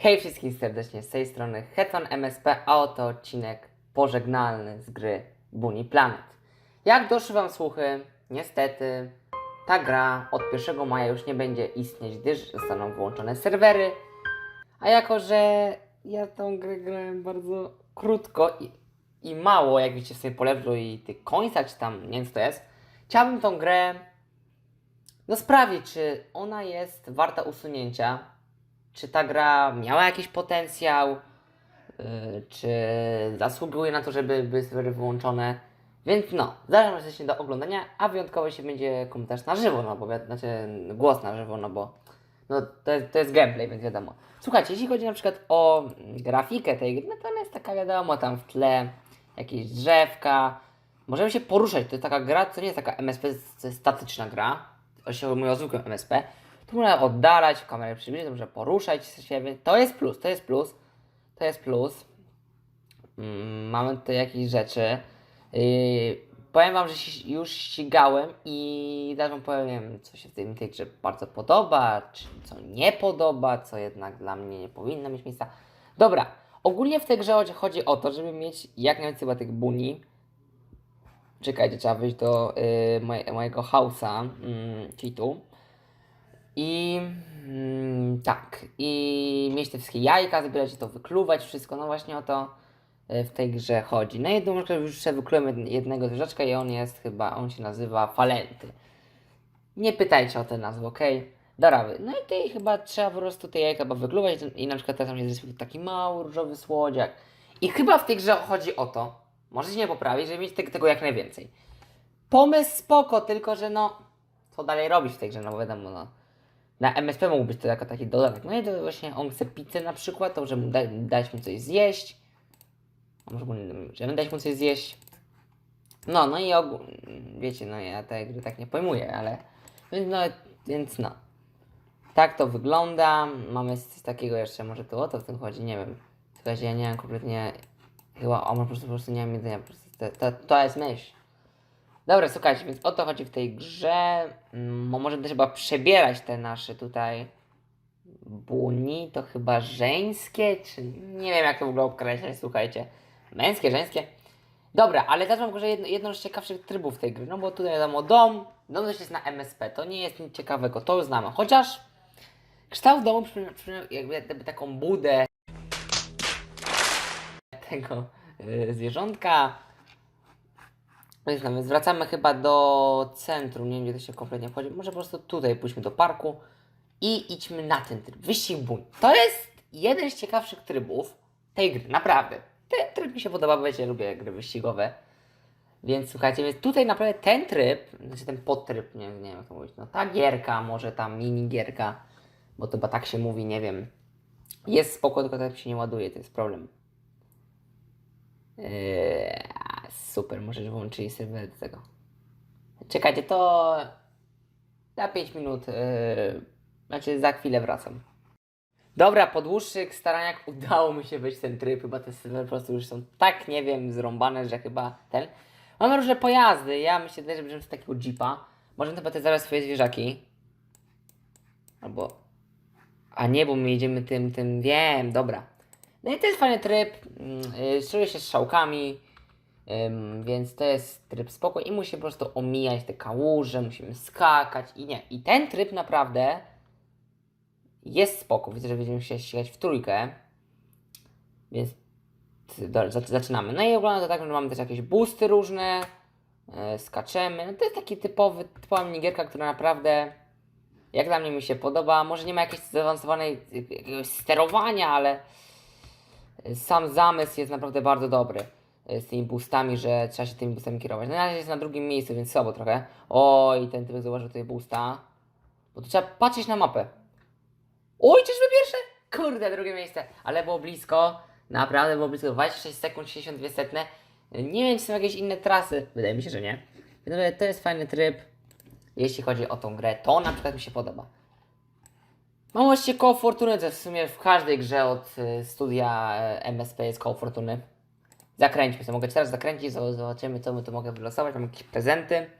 Hej wszystkim serdecznie z tej strony Heton MSP, a oto odcinek pożegnalny z gry Bunny Planet. Jak doszły Wam słuchy, niestety ta gra od 1 maja już nie będzie istnieć, gdyż zostaną wyłączone serwery. A jako, że ja tą grę grałem bardzo krótko i, i mało, jak widzicie w sobie po levelu i tych końcach, czy tam, nie wiem co to jest, chciałbym tą grę no sprawdzić, czy ona jest warta usunięcia, czy ta gra miała jakiś potencjał, yy, czy zasługuje na to, żeby były serwery wyłączone. Więc no, zapraszam serdecznie do oglądania, a wyjątkowo się będzie komentarz na żywo, no bo znaczy głos na żywo, no bo no to jest, to jest gameplay, więc wiadomo. Słuchajcie, jeśli chodzi na przykład o grafikę tej gry, no to ona jest taka wiadomo, tam w tle jakieś drzewka, możemy się poruszać, to jest taka gra, to nie jest taka MSP, to jest statyczna gra, o się mówię o zwykłym MSP, tu oddalać, kamerę przybliżyć, to można poruszać się, to jest plus, to jest plus, to jest plus. Mm, mamy tutaj jakieś rzeczy. Yy, powiem Wam, że się już ścigałem i zaraz Wam powiem, co się w tym tej bardzo podoba, czy co nie podoba, co jednak dla mnie nie powinno mieć miejsca. Dobra, ogólnie w tej grze chodzi- o to, żeby mieć jak najwięcej chyba tych buni. Czekajcie, trzeba wyjść do yy, moje, mojego house'a, mm, czyli tu. I mm, tak, i mieć te wszystkie jajka, zbierać to, wykluwać wszystko, no właśnie o to e, w tej grze chodzi. Na jedną rzecz już sobie wyklułem jed- jednego zwierzaczka i on jest chyba, on się nazywa Falenty. Nie pytajcie o tę nazwę, okej? Dobra, wy- no i tutaj chyba trzeba po prostu te jajka chyba wykluwać i na przykład teraz jest taki mały różowy słodziak. I chyba w tej grze chodzi o to, możecie mnie poprawić, żeby mieć te, tego jak najwięcej. Pomysł spoko, tylko że no, co dalej robić w tej grze, no bo wiadomo, no. Na MSP mógł być to jako taki dodatek. No i to właśnie on chce pizzę na przykład, to że mu da, dać mu coś zjeść. A może mu, żeby dać mu coś zjeść. No, no i ogół, wiecie, no ja tej gry tak nie pojmuję, ale więc no, więc no. Tak to wygląda. Mamy coś takiego jeszcze, może tu o to w tym chodzi, nie wiem. Słuchajcie, ja nie mam kompletnie, chyba, o może po prostu, po prostu nie mam jedzenia, to, to, to jest myśl. Dobra, słuchajcie, więc o to chodzi w tej grze. Bo może też chyba przebierać te nasze tutaj buni, to chyba żeńskie, czy nie wiem jak to w ogóle określać, słuchajcie. Męskie, żeńskie. Dobra, ale teraz mam jedno, jedno z ciekawszych trybów tej gry, no bo tutaj wiadomo dom, dom też jest na MSP, to nie jest nic ciekawego, to już znamy. Chociaż kształt domu przypomina przypomina jakby, jakby taką budę tego y, zwierzątka. No i znamy, zwracamy chyba do centrum, nie wiem gdzie to się kompletnie wchodzi. Może po prostu tutaj pójdźmy do parku i idźmy na ten tryb. Wyścig buń. To jest jeden z ciekawszych trybów tej gry, naprawdę. Ten tryb mi się podoba, bo wiecie, lubię gry wyścigowe. Więc słuchajcie, więc tutaj naprawdę ten tryb, znaczy ten podtryb, nie, nie wiem jak to mówić, no ta gierka, może ta mini gierka, bo to chyba tak się mówi, nie wiem. Jest spoko, tylko tak się nie ładuje, to jest problem. Eee, super, możesz włączyć serwer do tego. Czekajcie, to za 5 minut, eee, znaczy za chwilę wracam. Dobra, po dłuższych staraniach udało mi się wyjść ten tryb, chyba te serwery po prostu już są tak, nie wiem, zrąbane, że chyba ten... Mamy różne pojazdy, ja myślę że bierzemy sobie takiego jeepa. Możemy chyba też zabrać swoje zwierzaki. Albo... A nie, bo my jedziemy tym, tym, wiem, dobra. No i to jest fajny tryb, mm, y, steruje się strzałkami, ym, więc to jest tryb spoko i musimy po prostu omijać te kałuże, musimy skakać i nie. I ten tryb naprawdę jest spoko. Widzę, że będziemy się ścigać w trójkę, więc zaczynamy. No i ogląda to tak, że mamy też jakieś boosty różne, yy, skaczemy. No to jest taki typowy, typowa minigierka, która naprawdę jak dla mnie mi się podoba. Może nie ma jakiejś zaawansowanej jakiegoś sterowania, ale sam zamysł jest naprawdę bardzo dobry z tymi boostami, że trzeba się tymi boostami kierować. No na razie jest na drugim miejscu, więc słabo trochę. Oj, ten typek zauważył tutaj boosta. Bo tu trzeba patrzeć na mapę. Oj, czyżby pierwsze? Kurde, drugie miejsce. Ale było blisko. Naprawdę było blisko. 26 sekund, 62 setne. Nie wiem, czy są jakieś inne trasy. Wydaje mi się, że nie. Więc to jest fajny tryb. Jeśli chodzi o tą grę, to na przykład mi się podoba. Mam właściwie koło fortuny, to w sumie w każdej grze od y, studia y, MSP jest koło fortuny. Zakręćmy sobie, mogę teraz zakręcić, zo- zobaczymy co my tu mogę wylosować, mam jakieś prezenty.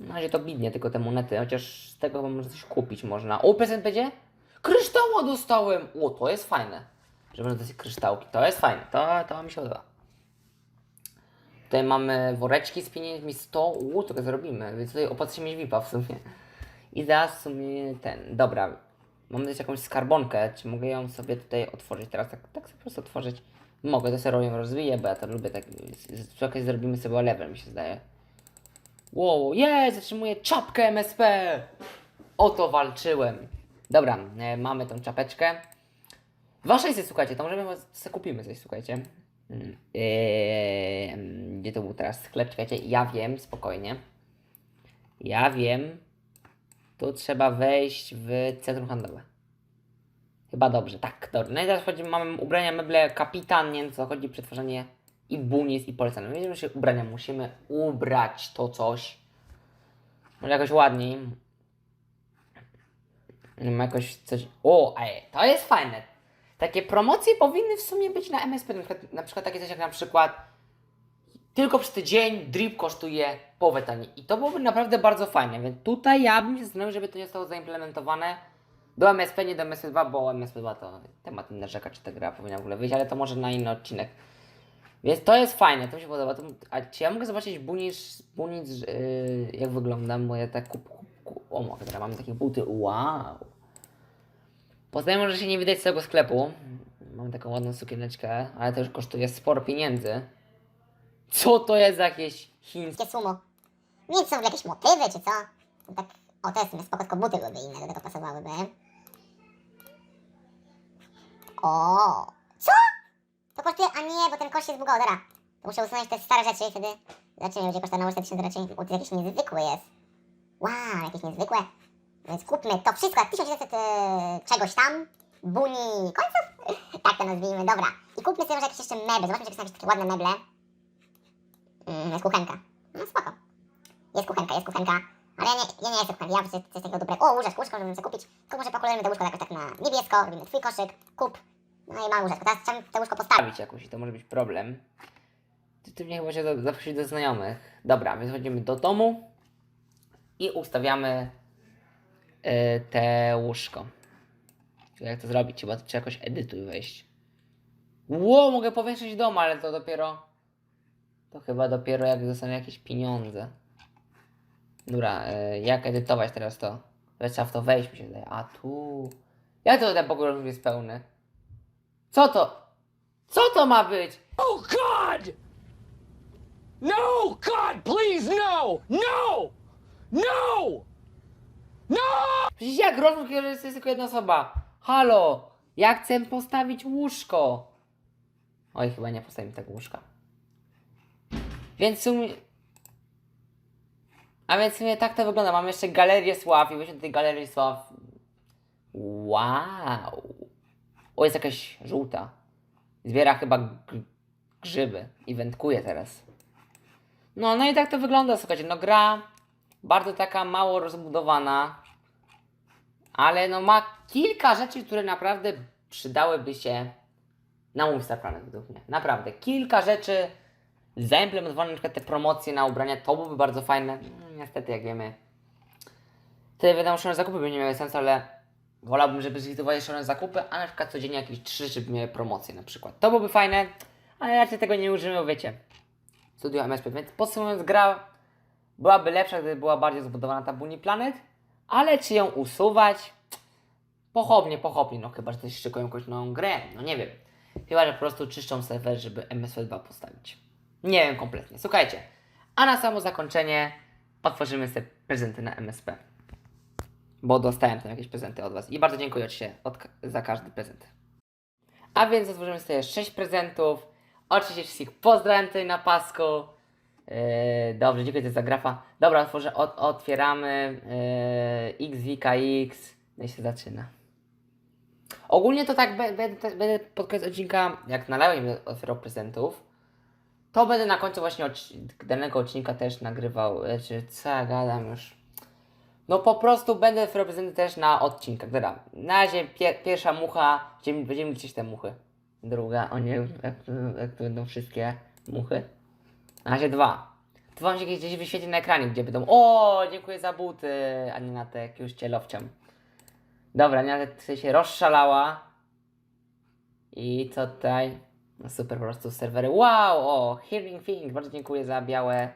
Na razie to bidnie tylko te monety, chociaż z tego może coś kupić można. O, prezent będzie? Kryształa dostałem! O, to jest fajne. Że można dostać kryształki. To jest fajne. To, to mi się podoba. Tutaj mamy woreczki z pieniędzmi, 100. U, to zrobimy. Więc tutaj opłaca się w sumie. I zaraz w sumie ten. Dobra. Mam też jakąś skarbonkę. Czy mogę ją sobie tutaj otworzyć teraz? Tak, tak sobie po prostu otworzyć. Mogę, to sobie ją rozwiję, bo ja to lubię tak. okazji zrobimy sobie level, mi się zdaje. Wow, jest! Zatrzymuję czapkę MSP! O to walczyłem. Dobra, e, mamy tą czapeczkę. 2600, słuchajcie, to możemy sobie kupimy coś, słuchajcie. Eee, gdzie to był teraz sklep? Czekajcie, ja wiem, spokojnie. Ja wiem. Tu trzeba wejść w centrum handlowe. Chyba dobrze, tak, dobrze. No i teraz chodzi, mamy ubrania, meble, kapitan, nie wiem co chodzi, przetwarzanie i bunic i polecane. My wiemy, że ubrania musimy ubrać to coś. Może jakoś ładniej. Mm, Jakoś coś. O, ej, to jest fajne. Takie promocje powinny w sumie być na MSP. Na przykład, na przykład takie coś jak na przykład tylko przez tydzień drip kosztuje połowę taniej. I to byłoby naprawdę bardzo fajne. Więc tutaj ja bym się zastanowił, żeby to nie zostało zaimplementowane do MSP, nie do MSP2, bo MSP2 to temat inny rzeka, czy ta gra powinna w ogóle wyjść, ale to może na inny odcinek. Więc to jest fajne, to mi się podoba. To, a czy ja mogę zobaczyć Bunic, Bunic yy, jak wygląda moje tak kup, kup, kup, O, mogę, teraz mamy takie buty, wow. Poznaję może się nie widać z tego sklepu. Mam taką ładną sukieneczkę, ale to już kosztuje sporo pieniędzy. Co to jest za jakieś chińskie? Sumo. Nie są jakieś motywy, czy co? Tak, o, to jest w sumie spoko, tylko buty byłyby inne, do tego pasowałyby. O, co? To kosztuje, a nie, bo ten kosz się zbugował, dobra. Muszę usunąć te stare rzeczy i wtedy zobaczymy, będzie kosztowało 4000 raczej. O, to jakiś niezwykły jest. Wow, jakieś niezwykłe. Więc kupmy to wszystko, jak 1900 e, czegoś tam, buni końców, tak to nazwijmy, dobra. I kupmy sobie może jakieś jeszcze meble, zobaczmy, czy są jakieś takie ładne meble. Mm, jest kuchenka. No spoko. Jest kuchenka, jest kuchenka. Ale ja nie, ja nie jestem kuchenki, ja chcę coś takiego dobrego. O, łóżeczko, łóżko, żebym sobie kupić. Tylko może pokolujemy to łóżko jakoś tak na niebiesko, robimy twój koszyk, kup. No i mamy łóżeczko. Teraz trzeba to łóżko postawić. Stawić jakoś i to może być problem. Ty, ty mnie chyba się do- do znajomych. Dobra, więc chodzimy do domu i ustawiamy y, te łóżko. Jak to zrobić? Chyba trzeba jakoś edytuj wejść. Ło, mogę powiększyć dom, ale to dopiero. To chyba dopiero jak dostanę jakieś pieniądze. Dobra, y, jak edytować teraz to? Trzeba w to wejść, mi się zdaje. A tu. Jak to ten pokój już jest pełny? Co to? Co to ma być? Oh God! No, God, please, no! No! No! No! Przecież jak rozwój, kiedy jest tylko jedna osoba? Halo! Ja chcę postawić łóżko! Oj, chyba nie postawimy tego łóżka. Więc w sumie... A więc w sumie tak to wygląda. Mam jeszcze galerię sław i weźmy do tej galerii sław. Wow! O, jest jakaś żółta. Zbiera chyba grzyby i wędkuje teraz. No, no i tak to wygląda, słuchajcie. No gra bardzo taka mało rozbudowana, ale no ma kilka rzeczy, które naprawdę przydałyby się na mój Planet według mnie. Naprawdę. Kilka rzeczy zaimplementowane, na przykład te promocje na ubrania, to byłoby bardzo fajne. No, niestety, jak wiemy, te wiadomo, szalone zakupy by nie miały sensu, ale wolałbym, żeby zlikwidować szalone zakupy, a na przykład codziennie jakieś trzy, żeby miały promocje na przykład. To byłoby fajne, ale raczej tego nie użymy, wiecie. Studio MSP, więc podsumowując, gra byłaby lepsza, gdyby była bardziej zbudowana ta Bunny Planet, ale czy ją usuwać? Pochopnie, pochopnie, no chyba, że też szykują jakąś nową grę, no nie wiem. Chyba, że po prostu czyszczą serwer, żeby MSP2 postawić. Nie wiem kompletnie. Słuchajcie, a na samo zakończenie otworzymy sobie prezenty na MSP. Bo dostałem tam jakieś prezenty od Was i bardzo dziękuję oczywiście od, za każdy prezent. A więc otworzymy sobie 6 prezentów. Oczywiście wszystkich pozdrawiam tutaj na pasku. Yy, dobrze, dziękuję za grafa. Dobra, otworzę, ot, otwieramy yy, XVKX. No i się zaczyna. Ogólnie to tak będę, będę pod koniec odcinka, jak na live nie będę otwierał prezentów, to będę na końcu właśnie odci- danego odcinka też nagrywał, e, czy co ja gadam już. No po prostu będę prezenty też na odcinkach. Dobra, na razie pie- pierwsza mucha, będziemy, będziemy liczyć te muchy. Druga, o nie, jak, to- jak to będą wszystkie muchy. Na razie dwa. Tu wam się gdzieś wyświetli na ekranie, gdzie będą. O, dziękuję za buty, a nie na te, jak już cię lowciam. Dobra, nie, tutaj się rozszalała. I co tutaj? No super, po prostu serwery. Wow! O, Hearing Things. Bardzo dziękuję za białe.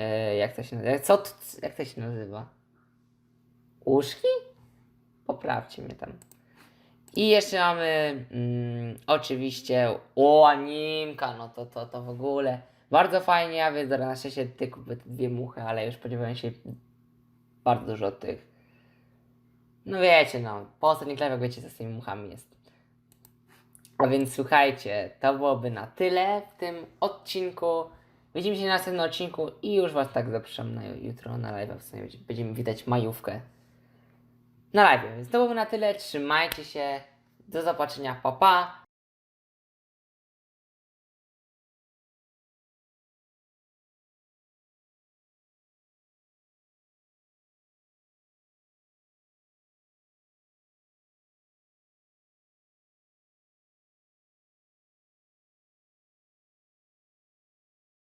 E, jak to się nazywa? Co, jak to się nazywa? Uszki? Poprawcie mnie tam. I jeszcze mamy mm, oczywiście o animka, no to, to, to w ogóle bardzo fajnie, a więc dobra, na szczęście tylko te dwie muchy, ale już spodziewałem się bardzo dużo tych. No wiecie, no, po ostatnich live'ach wiecie, co z tymi muchami jest. A więc słuchajcie, to byłoby na tyle w tym odcinku. Widzimy się na następnym odcinku i już Was tak zapraszam na jutro na live. W sumie będziemy witać majówkę na live. Więc to byłoby na tyle. Trzymajcie się. Do zobaczenia. Pa, pa.